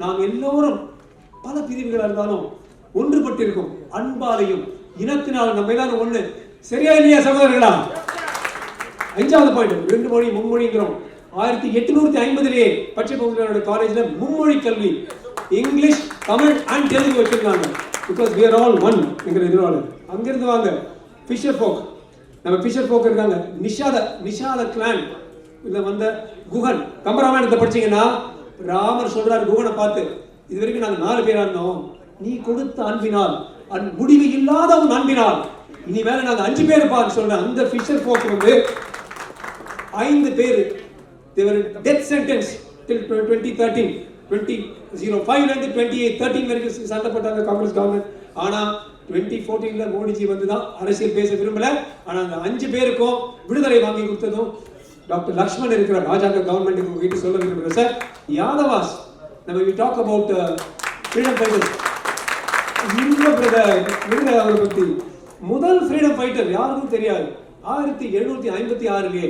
நாம் எல்லோரும் பல பிரிவுகளா இருந்தாலும் ஒன்றுபட்டிருக்கும் அன்பாலையும் இனத்தினால் நம்ம எல்லாரும் ஒண்ணு. சரியா இல்லையா சகோதரர்களா? அஞ்சாவது பாயிண்ட் ரெண்டு மொழி மும்மொழிங்கிறோம். ஆயிரத்தி எட்நூத்தி ஐம்பதுலேயே பச்சை பகுதியோட காலேஜ்ல மும்மொழி கல்வி. இங்கிலீஷ் தமிழ் அண்ட் தெலுங்கு வச்சிருக்காங்க. Because we are all one என்கிற எதிர்வாளர். அங்கிருந்து வாங்க. ஃபிஷர் ஃபோக் நம்ம ஃபிஷர் ஃபோக் இருக்காங்க. நிஷாத நிஷாத கிளான் இதுல வந்த குகன். கம்பராமாயணத்தை படிச்சீங்கன்னா ராமர் சொல்றாரு குகனை பார்த்து இது வரைக்கும் நாங்கள் நாலு பேரா இருந்தோம். நீ கொடுத்த அன்பினால் அன் முடிவு இல்லாத உன் அன்பினால் இனி மேல நாங்க அஞ்சு பேர் இருப்பான்னு சொல்ற அந்த ஃபிஷர் போக்கு வந்து ஐந்து பேர் தேவர் death sentence till twenty thirteen twenty zero ஃபைவ்ல இருந்து டுவெண்ட்டி எயிட் தேர்ட்டின் வரைக்கும் சண்டை போட்டாங்க காங்கிரஸ் கவர்மெண்ட் ஆனா டுவெண்ட்டி ஃபோர்டீன்ல மோடிஜி வந்து தான் அரசியல் பேச விரும்பல. ஆனா அந்த அஞ்சு பேருக்கும் விடுதலை வாங்கி கொடுத்ததும் டாக்டர் லக்ஷ்மண் இருக்கிற பாஜக கவர்மெண்ட் உங்ககிட்ட சொல்ல விரும்புகிறேன் சார் யாதவாஸ் நம்ம we talk about freedom fighters இந்த பிரதர் விடுங்க அவரை பற்றி முதல் ஃப்ரீடம் ஃபைட்டர் யாருக்கும் தெரியாது. ஆயிரத்தி எழுநூத்தி ஐம்பத்தி ஆறுலயே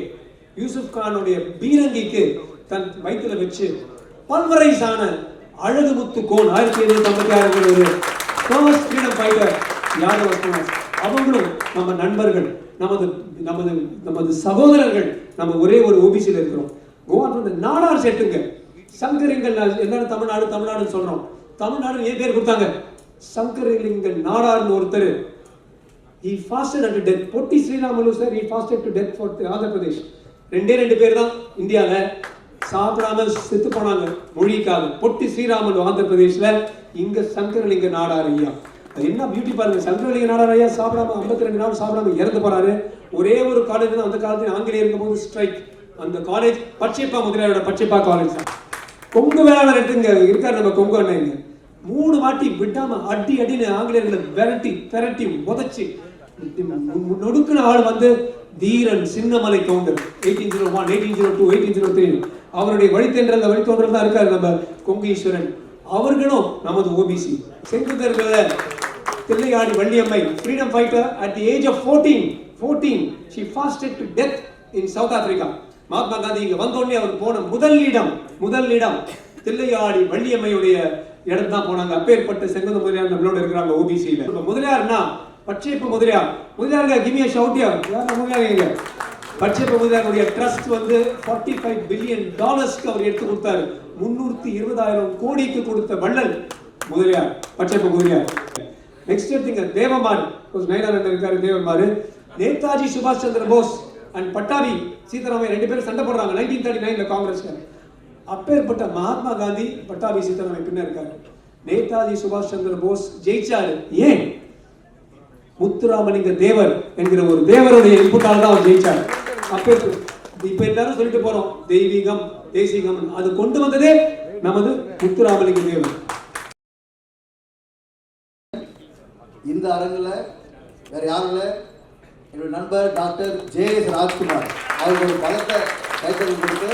யூசுப் கானுடைய பீரங்கிக்கு தன் வயிற்றுல வச்சு பல்வரைசான அழகு முத்து கோன் ஆயிரத்தி எழுநூத்தி ஐம்பத்தி ஆறு ஒரு ஃபர்ஸ்ட் ஃப்ரீடம் ஃபைட்டர் யாதவ அவங்களும் நம்ம நண்பர்கள். நமது நமது நமது சகோதரர்கள் நம்ம ஒரே ஒரு ஓபிசியில் இருக்கிறோம். கோவான் வந்து நாடார் செட்டுங்க. சங்கரிங்கள் எல்லாரும் தமிழ்நாடு தமிழ்நாடுன்னு சொல்கிறோம் தமிழ்நாடு ஏன் பேர் கொடுத்தாங்க? சங்கரலிங்கன் நாடார்னு ஒருத்தர். He fasted unto death Potti Sriramulu sir he fasted to death for Andhra Pradesh ரெண்டே ரெண்டு பேர் தான் இந்தியாவில் சாப்பிடாம செத்து போனாங்க. மொழிக்காக. பொட்டி ஸ்ரீராமலு ஆந்திர இங்கே சங்கரலிங்க நாடார் ஐயா. என்ன பியூட்டி பார்லர் சந்திரவெளிய நாடாரையா சாப்பிடாம 52 ரெண்டு நாள் சாப்பிடாம இறந்து போறாரு. ஒரே ஒரு காலேஜ் தான் அந்த காலத்தில் ஆங்கிலேயர் இருக்கும்போது ஸ்ட்ரைக் அந்த காலேஜ் பச்சைப்பா முதலியாரோட பச்சைப்பா காலேஜ் தான் கொங்கு வேளாளர் எடுத்துங்க இருக்காரு நம்ம கொங்கு அண்ணன் மூணு வாட்டி விடாம அடி அடின்னு ஆங்கிலேயர்களை விரட்டி திரட்டி உதச்சி. நொடுக்குன ஆள் வந்து Dheeran Chinnamalai Gounder. Eighteen zero one eighteen zero two eighteen zero three அவருடைய வழித்தென்றல் வழித்தோன்றல் தான் இருக்காரு நம்ம கொங்கு ஈஸ்வரன் அவர்களும் நமது OBC செங்குத்தர்களை Thillaiyadi Valliammai freedom fighter at the age of fourteen fourteen she fasted to death in South Africa Mahatma Gandhi இங்கே வந்தோடனே அவர் போன முதல் இடம் முதல் இடம் தில்லையாடி வள்ளியம்மையுடைய இடம் தான் போனாங்க. அப்பேற்பட்ட செங்கந்த முதலியார் நம்மளோட இருக்கிறாங்க ஓபிசியில் இப்போ முதலியார்னா பச்சைப்பு முதலியார். முதலியாருங்க கிமிய ஷவுட்டியார் யார் முதலியார் பட்ஜெட் முதலியாருடைய ட்ரஸ்ட் வந்து 45 ஃபைவ் பில்லியன் டாலர்ஸ்க்கு அவர் எடுத்து கொடுத்தாரு. முன்னூத்தி இருபதாயிரம் கோடிக்கு கொடுத்த வள்ளல் முதலியார் பட்ஜெட் முதலியார். நெக்ஸ்ட் எடுத்தீங்க தேவமான் நயனார் இருக்காரு தேவமாறு நேதாஜி சுபாஷ் சந்திர போஸ் அண்ட் பட்டாபி சீதாராமையா ரெண்டு பேரும் சண்டை போடுறாங்க நைன்டீன் தேர்ட்டி நைன்ல காங்கிரஸ்ல அப்பேற்பட்ட மகாத்மா காந்தி பட்டாபி சீதாராமை பின்ன இருக்காரு நேதாஜி சுபாஷ் சந்திர போஸ் ஜெயிச்சாரு ஏன் முத்துராமலிங்க தேவர் என்கிற ஒரு தேவருடைய இன்புட்டால் தான் அவர் ஜெயிச்சார் அப்பே இப்ப எல்லாரும் சொல்லிட்டு போறோம் தெய்வீகம் தேசிகம் அது கொண்டு வந்ததே நமது முத்துராமலிங்க தேவர். இந்த அரங்கில் வேற யாரும் இல்லை. என்னுடைய நண்பர் டாக்டர் ஜே எஸ் ராஜ்குமார் அவருடைய பலத்தை கைத்தறி கொடுத்து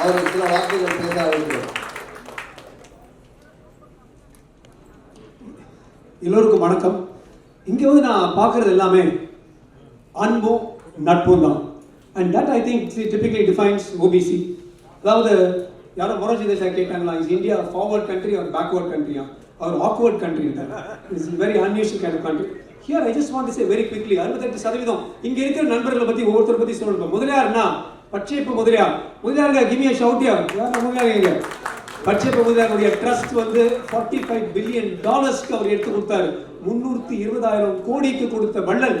அவருக்கு சில வார்த்தைகள் பேச அழைக்கிறோம் எல்லோருக்கும் வணக்கம். இங்கே வந்து நான் பார்க்கறது எல்லாமே அன்பும் நட்பும் தான். And that I think typically defines OBC அதாவது யாரோ மொரஜி தேசாய் கேட்டாங்களா is India forward country or backward கண்ட்ரியா our awkward country is very unusual kind of country here I just want to say very quickly அறுபத்தெட்டு சதவீதம். இங்கே இருக்கிற நண்பர்களை பற்றி ஒவ்வொருத்தரை பற்றி சொல்லணும் முதலியார்னா பட்சேப்பு முதலியார். முதலியாருங்க கிமியா ஷவுட்டியார் யார் முதலியாருங்க பட்ஜெட் முதலியாருடைய ட்ரஸ்ட் வந்து 45 ஃபைவ் பில்லியன் டாலர்ஸ்க்கு அவர் எடுத்து கொடுத்தாரு. முன்னூற்றி இருபதாயிரம் கோடிக்கு கொடுத்த வள்ளல்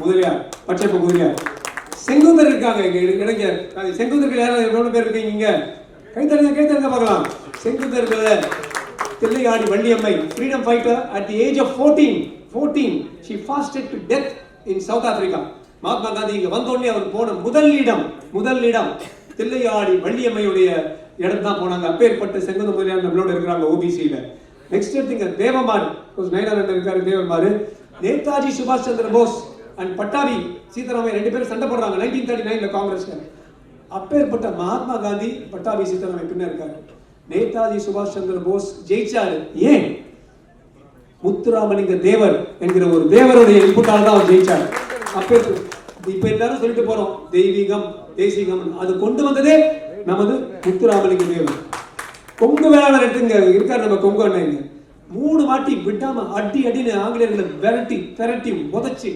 முதலியார் பட்சேப்பு முதலியார். செங்குந்தர் இருக்காங்க இளைஞர் செங்குந்தர்கள் யாரும் எவ்வளோ பேர் இருக்கீங்க இங்க? கைத்தறிங்க பார்க்கலாம். செங்குந்தர்கள் Thillaiyadi Valliammai freedom fighter at the age of fourteen fourteen she fasted to death in South Africa Mahatma Gandhi இங்கே வந்தோடனே அவர் போன முதல் இடம் முதல் இடம் தில்லையாடி வள்ளியம்மையுடைய இடம் தான் போனாங்க. அப்பேற்பட்ட செங்கந்த முதலியார் நம்மளோட இருக்கிறாங்க ஓபிசியில் நெக்ஸ்ட் எடுத்துங்க தேவமாறு நயனார் இருக்காரு தேவன்மாரு. நேதாஜி சுபாஷ் சந்திர போஸ் அண்ட் பட்டாபி சீதாராமையா ரெண்டு பேரும் சண்டை போடுறாங்க. நைன்டீன் தேர்ட்டி நைனில் காங்கிரஸ் அப்பேற்பட்ட மகாத்மா காந்தி பட்டாபி சீதாராமையா பின்ன இருக்காரு. நேதாஜி சுபாஷ் சந்திர போஸ் ஜெயிச்சாரு. ஏன்? முத்துராமலிங்க தேவர் என்கிற ஒரு தேவருடைய இன்புட்டால் தான் அவர் ஜெயிச்சார். அப்போ இப்ப எல்லாரும் சொல்லிட்டு போறோம் தெய்வீகம் தேசிகம் அது கொண்டு வந்ததே நமது முத்துராமலிங்க தேவர். கொங்கு வேளாளர் எடுத்துங்க. இருக்கார் நம்ம கொங்கு அண்ணன் மூணு வாட்டி விடாம அடி அடின்னு ஆங்கிலேயர்களை விரட்டி திரட்டி உதச்சி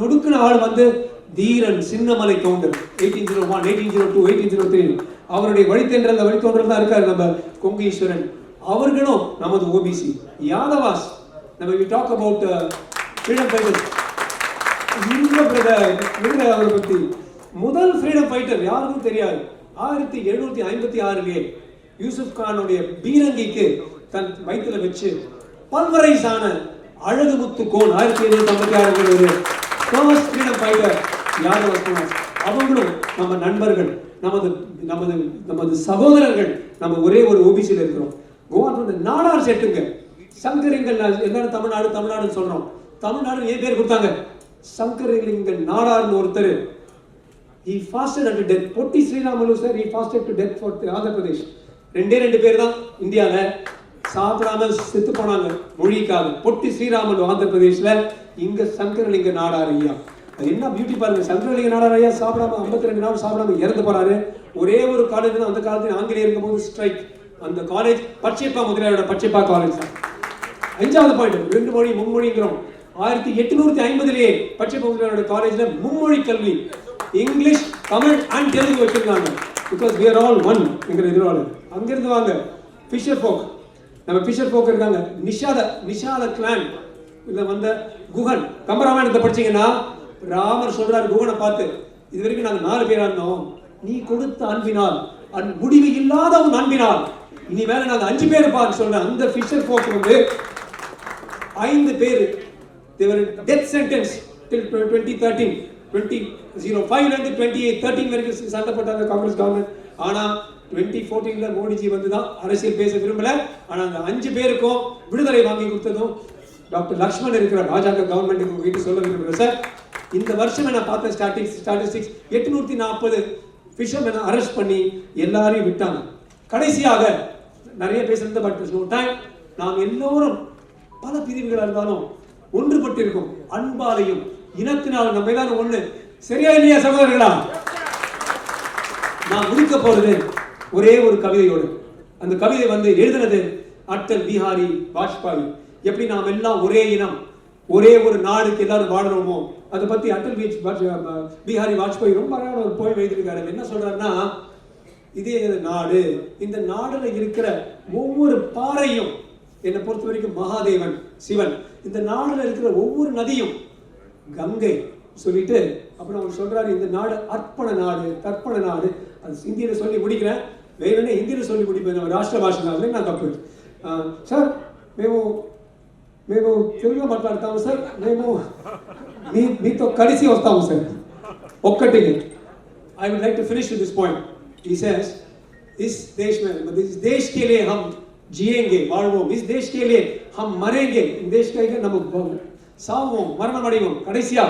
நொடுக்குன ஆள் வந்து Dheeran Chinnamalai Gounder eighteen zero one eighteen zero two eighteen zero three அவருடைய வழித்தென்றல் வழித்தோன்றல் தான் இருக்காரு நம்ம கொங்கு ஈஸ்வரன் அவர்களும் நமது ஓபிசி யாதவாஸ் நம்ம we talk about freedom fighters இந்த பிரதர் அவரை பற்றி முதல் ஃப்ரீடம் ஃபைட்டர் யாருக்கும் தெரியாது. ஆயிரத்தி எழுநூத்தி ஐம்பத்தி ஆறுலேயே யூசுப் கானுடைய பீரங்கிக்கு தன் வயிற்றுல வச்சு பல்வரைசான அழகு முத்து கோன் ஆயிரத்தி எழுநூத்தி ஐம்பத்தி ஆறு ஒரு ஃபர்ஸ்ட் ஃப்ரீடம் ஃபைட்டர் யார் குமார் அவங்களும் நம்ம நண்பர்கள் நமது நமது நமது சகோதரர்கள் நம்ம ஒரே ஒரு ஓபிசியில் இருக்கிறோம். கோவா வந்து நாடார் செட்டுங்க. சங்கரிங்கள் என்னென்ன தமிழ்நாடு தமிழ்நாடுன்னு சொல்றோம். தமிழ்நாடு ஏன் பேர் கொடுத்தாங்க? சங்கரிலிங்கன் நாடார்னு ஒருத்தர். He fasted at death Potti Sriramulu sir he fasted to death for Andhra Pradesh ரெண்டே ரெண்டு பேர் தான் இந்தியாவில் சாப்பிடாம செத்து போனாங்க. மொழிக்காக. பொட்டி ஸ்ரீராமலு ஆந்திர பிரதேஷில். இங்கே சங்கரலிங்க நாடார் ஐயா. அது என்ன பியூட்டி பார்லர் சங்கரலிங்க நாடார் ஐயா சாப்பிடாம 52 ரெண்டு நாள் சாப்பிடாம இறந்து போறாரு. ஒரே ஒரு காலேஜ் தான் அந்த காலத்துல ஆங்கிலேயர் இருக்கும்போது ஸ்ட்ரைக் அந்த காலேஜ் பச்சைப்பா முதலியாரோட பச்சைப்பா காலேஜ் தான். அஞ்சாவது பாயிண்ட் ரெண்டு மொழி மும்மொழிங்கிறோம். ஆயிரத்தி எட்நூத்தி ஐம்பதுலேயே பச்சைப்பா முதலியாரோட காலேஜ்ல மும்மொழி கல்வி. இங்கிலீஷ் தமிழ் அண்ட் தெலுங்கு வச்சிருந்தாங்க. Because we are all one என்கிற எதிர்வாளர். அங்கிருந்து வாங்க. ஃபிஷர் ஃபோக் நம்ம ஃபிஷர் ஃபோக் இருக்காங்க. நிஷாத நிஷாத கிளான் இதில் வந்த குகன். கம்பராமாயணத்தை படிச்சீங்கன்னா ராமர் சொல்றாரு குகனை பார்த்து இது வரைக்கும் நாங்கள் நாலு பேரா இருந்தோம். நீ கொடுத்த அன்பினால் அன் முடிவு இல்லாத உன் அன்பினால் இனி மேல நாங்கள் அஞ்சு பேர் பார்த்து சொல்றேன் அந்த ஃபிஷர் போக்கு வந்து ஐந்து பேர். தேவர் death sentence till twenty thirteen twenty zero ஃபைவ்லேருந்து டுவெண்ட்டி எயிட் தேர்ட்டின் வரைக்கும் சண்டை போட்டாங்க காங்கிரஸ் கவர்மெண்ட் ஆனால் டுவெண்ட்டி ஃபோர்டீனில் மோடிஜி வந்து தான் அரசியல் பேச விரும்பல. ஆனால் அந்த அஞ்சு பேருக்கும் விடுதலை வாங்கி கொடுத்ததும் டாக்டர் லக்ஷ்மண் இருக்கிற ராஜாங்க கவர்மெண்ட் வீட்டு சொல்ல விரும்புகிறேன் சார் இந்த வருஷம் நான் பார்த்த ஸ்டாட்டிக்ஸ் ஸ்டாட்டிஸ்டிக்ஸ் எட்நூத்தி நாற்பது ஃபிஷர்மேனை அரெஸ்ட் பண்ணி எல்லாரையும் விட்டாங்க. கடைசியாக நிறைய பேசுறது பட் நோ டைம் நாம் எல்லோரும் பல பிரிவுகளாக இருந்தாலும் ஒன்றுபட்டு இருக்கும் அன்பாலையும் இனத்தினால் நம்ம எல்லாரும் ஒண்ணு. சரியா இல்லையா சகோதரர்களா? நான் முடிக்க போறது ஒரே ஒரு கவிதையோடு. அந்த கவிதை வந்து எழுதுனது அட்டல் பிஹாரி வாஜ்பாய். எப்படி நாம் எல்லாம் ஒரே இனம் ஒரே ஒரு நாடுக்கு எல்லாரும் வாழணுமோ? அதை பற்றி அட்டல் பீச் பீஹாரி வாஜ்பாய் ரொம்ப அழகான ஒரு போய் வைத்திருக்காரு என்ன சொல்றாருன்னா இதே நாடு இந்த நாடுல இருக்கிற ஒவ்வொரு பாறையும் என்னை பொறுத்த வரைக்கும் மகாதேவன் சிவன் இந்த நாடுல இருக்கிற ஒவ்வொரு நதியும் கங்கை சொல்லிட்டு அப்புறம் அவர் சொல்றாரு இந்த நாடு அர்ப்பண நாடு தர்ப்பண நாடு. அது இந்தியில சொல்லி முடிக்கிறேன். வேணும்னே ஹிந்தியில சொல்லி முடிப்பேன். நம்ம ராஷ்டிர பாஷை நான் தப்பு. சார் மேமும் మేము మేము తెలుగులో మాట్లాడతాము సార్ మేము మీ మీతో కలిసి వస్తాము సార్ ఒక్కటి I would like to finish with this point he says इस देश में मतलब इस देश के लिए हम जिएंगे வாழ்வோம் इस देश के लिए हम मरेंगे இந்த देश கையில நம்ம சாவோம் மரணம் அடைவோம் கடைசியா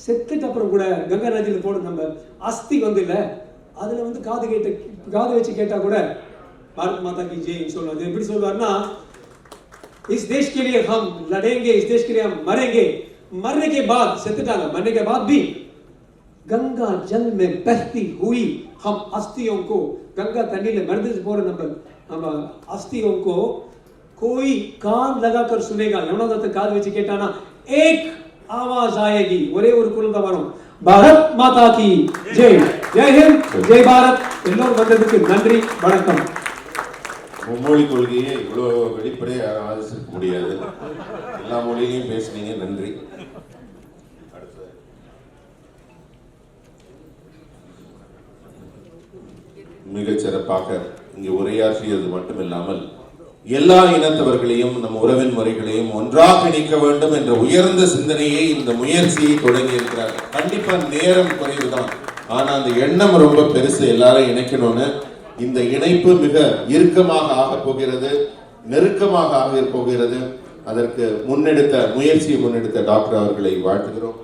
செத்துட்டு அப்புறம் கூட கங்கா நதியில போட நம்ம அஸ்தி வந்து இல்ல அதுல வந்து காது கேட்ட காது வச்சு கேட்டா கூட பாரத் மாதா की जय சொல்றது எப்படி சொல்வாருன்னா इस देश के लिए हम लड़ेंगे इस देश के लिए हम मरेंगे मरने के बाद செத்துட்டாங்க मरने के बाद भी गंगा जल में बहती हुई हम अस्थियों को गंगा தண்ணியில மருந்து போற நம்ம நம்ம अस्थियों को कोई कान लगाकर सुनेगा எவனோ ஒருத்தன் காது வச்சு கேட்டானா एक आवाज आएगी ஒரே ஒரு குரல் தான் வரும் பாரத் மாதா கி ஜெய் ஜெய் ஹிந்த் ஜெய் பாரத் எல்லோரும் வந்ததுக்கு நன்றி வணக்கம் மும்மொழி கொள்கையை இவ்வளோ வெளிப்படையாக யாரும் ஆதரிச்சிருக்க முடியாது. எல்லா மொழியிலையும் பேசுனீங்க நன்றி. அடுத்தது. மிகச் சிறப்பாக இங்கு உரையாற்றியது மட்டுமில்லாமல் எல்லா இனத்தவர்களையும் நம் உறவின் முறைகளையும் ஒன்றாக இணைக்க வேண்டும் என்ற உயர்ந்த சிந்தனையை இந்த முயற்சியை தொடங்கி இருக்கிறார் கண்டிப்பா நேரம் குறைவுதான். ஆனா அந்த எண்ணம் ரொம்ப பெருசு. எல்லாரும் இணைக்கணும்னு இந்த இணைப்பு மிக இறுக்கமாக ஆகப் போகிறது நெருக்கமாக ஆக போகிறது. அதற்கு முன்னெடுத்த முயற்சியை முன்னெடுத்த டாக்டர் அவர்களை வாழ்த்துகிறோம்.